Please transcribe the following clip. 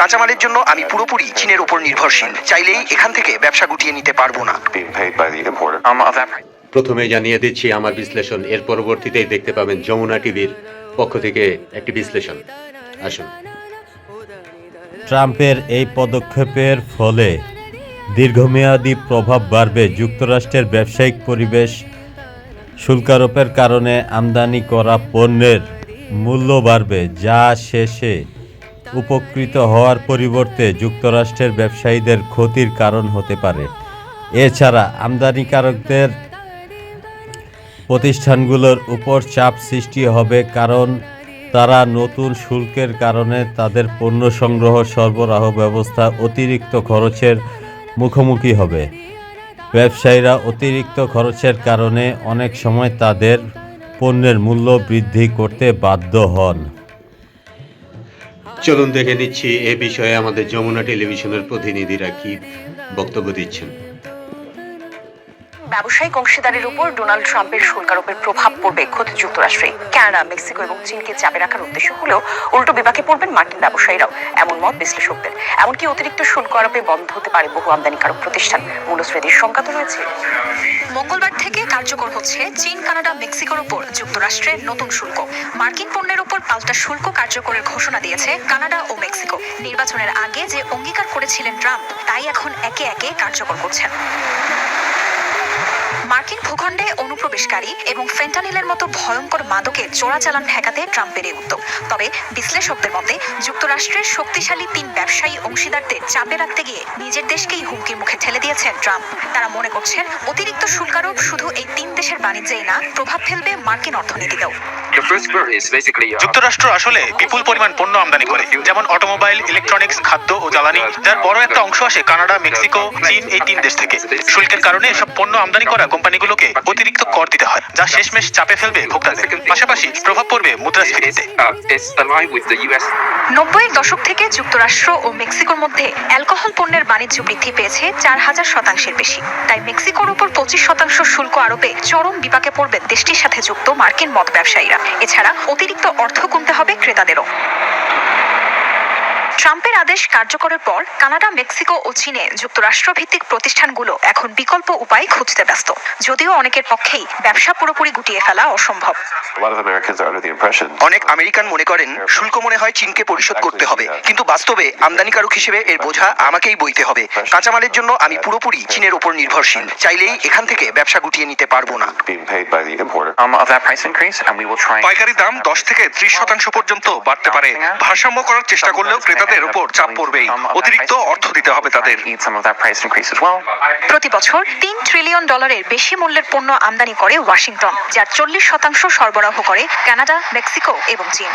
কাঁচামালের জন্য আমি পুরোপুরি চীনের ওপর নির্ভরশীল। চাইলেই এখান থেকে ব্যবসা গুটিয়ে নিতে পারব না। Being paid by the importer. Um, of that প্রথমে জানিয়ে দিচ্ছি আমার বিশ্লেষণ এর পরবর্তীতেই দেখতে পাবেন যমুনা টিভির পক্ষ থেকে একটি বিশ্লেষণ। আসুন। ট্রাম্পের এই পদক্ষেপের ফলে দীর্ঘমেয়াদী প্রভাব বাড়বে। যুক্তরাষ্ট্রের ব্যবসায়িক পরিবেশ শুল্কারোপের কারণে আমদানি করা পণ্যের মূল্য বাড়বে। যা শেষে উপকৃত হওয়ার পরিবর্তে যুক্তরাষ্ট্রের ব্যবসায়ীদের ক্ষতির কারণ হতে পারে। এছাড়া আমদানিকারকদের প্রতিষ্ঠানগুলোর উপর চাপ সৃষ্টি হবে কারণ তারা নতুন শুল্কের কারণে তাদের পণ্য সংগ্রহ সরবরাহ ব্যবস্থা অতিরিক্ত খরচের মুখোমুখি হবে। ব্যবসায়ীরা অতিরিক্ত খরচের কারণে অনেক সময় তাদের পণ্যের মূল্য বৃদ্ধি করতে বাধ্য হন। চলুন দেখে নিচ্ছি এ বিষয়ে আমাদের যমুনা টেলিভিশনের প্রতিনিধিরা কি বক্তব্য দিচ্ছেন। ব্যবসায়িক অংশীদারের উপর ডোনাল্ড ট্রাম্পের শুল্ক প্রভাব পড়বে খোদ যুক্তরাষ্ট্রে। কানাডা, মেক্সিকো এবং চীনকে চাপে রাখার উদ্দেশ্য হলেও উল্টো বিপাকে পড়বেন মার্কিন ব্যবসায়ীরাও। এমন মত বিশ্লেষকদের। এমনকি অতিরিক্ত শুল্ক আরোপে বন্ধ হতে পারে বহু আমদানিকারক প্রতিষ্ঠান। মূল্যস্ফীতির শঙ্কা তো রয়েছে। মঙ্গলবার থেকে কার্যকর হচ্ছে চীন, কানাডা, মেক্সিকোর উপর যুক্তরাষ্ট্রের নতুন শুল্ক। মার্কিন পণ্যের উপর পাল্টা শুল্ক কার্যকরের ঘোষণা দিয়েছে কানাডা ও মেক্সিকো। নির্বাচনের আগে যে অঙ্গীকার করেছিলেন ট্রাম্প, তাই এখন একে একে কার্যকর করছেন। অনুপ্রবেশকারী এবং ফেন্টানিলের মতো ভয়ঙ্কর মাদকের চোরাচালান ঠেকাতে ট্রাম্পের এই উদ্যোগ। তবে বিশ্লেষকদের মতে যুক্তরাষ্ট্রের শক্তিশালী তিন ব্যবসায়ী অংশীদারদের চাপে রাখতে গিয়ে নিজের দেশকেই হুমকির মুখে ঠেলে দিয়েছেন ট্রাম্প। তারা মনে করছেন অতিরিক্ত শুল্কারোপ শুধু এই তিন দেশের বাণিজ্যেই না প্রভাব ফেলবে মার্কিন অর্থনীতিতেও। Uh, যুক্তরাষ্ট্র আসলে বিপুল পরিমাণ পণ্য আমদানি করে যেমন অটোমোবাইল ইলেকট্রনিক্স খাদ্য ও জ্বালানি যার বড় একটা অংশ আসে কানাডা মেক্সিকো চীন এই তিন দেশ থেকে। শুল্কের কারণে এসব পণ্য আমদানি করা কোম্পানিগুলোকে অতিরিক্ত কর দিতে হয় যা শেষমেশ চাপে ফেলবে ভোক্তাদের। পাশাপাশি প্রভাব পড়বে মুদ্রাস্ফীতিতে। Uh. নব্বইয়ের দশক থেকে যুক্তরাষ্ট্র ও মেক্সিকোর মধ্যে অ্যালকোহল পণ্যের বাণিজ্য বৃদ্ধি পেয়েছে চার হাজার শতাংশের বেশি। তাই মেক্সিকোর উপর পঁচিশ শতাংশ শুল্ক আরোপে চরম বিপাকে পড়বে দেশটির সাথে যুক্ত মার্কিন মদ ব্যবসায়ীরা। এছাড়া অতিরিক্ত অর্থ কমতে হবে ক্রেতাদেরও। ট্রাম্পের আদেশ কার্যকরের পর কানাডা মেক্সিকো ও চীনে যুক্তরাষ্ট্র ভিত্তিক প্রতিষ্ঠানগুলো এখন বিকল্প উপায় খুঁজতে ব্যস্ত। যদিও অনেকের পক্ষেই ব্যবসা পুরোপুরি গুটিয়ে ফেলা অসম্ভব। অনেক আমেরিকান মনে করেন শুল্ক মনে হয় চীনকে পরিশোধ করতে হবে। কিন্তু বাস্তবে আমদানিকারক হিসেবে এর বোঝা আমাকেই বইতে হবে। কাঁচামালের জন্য আমি পুরোপুরি চীনের ওপর নির্ভরশীল। চাইলেই এখান থেকে ব্যবসা গুটিয়ে নিতে পারব না. Um, পাইকারি দাম দশ থেকে ত্রিশ শতাংশ পর্যন্ত বাড়তে পারে। ভারসাম্য করার চেষ্টা করলেও ক্রেতাদের উপর চাপ পড়বেই অতিরিক্ত অর্থ দিতে হবে তাদের. প্রতি বছর তিন ট্রিলিয়ন ডলারের বেশি মূল্যের পণ্য আমদানি করে ওয়াশিংটন যার চল্লিশ শতাংশ সরবরাহ করে কানাডা, মেক্সিকো এবং চীন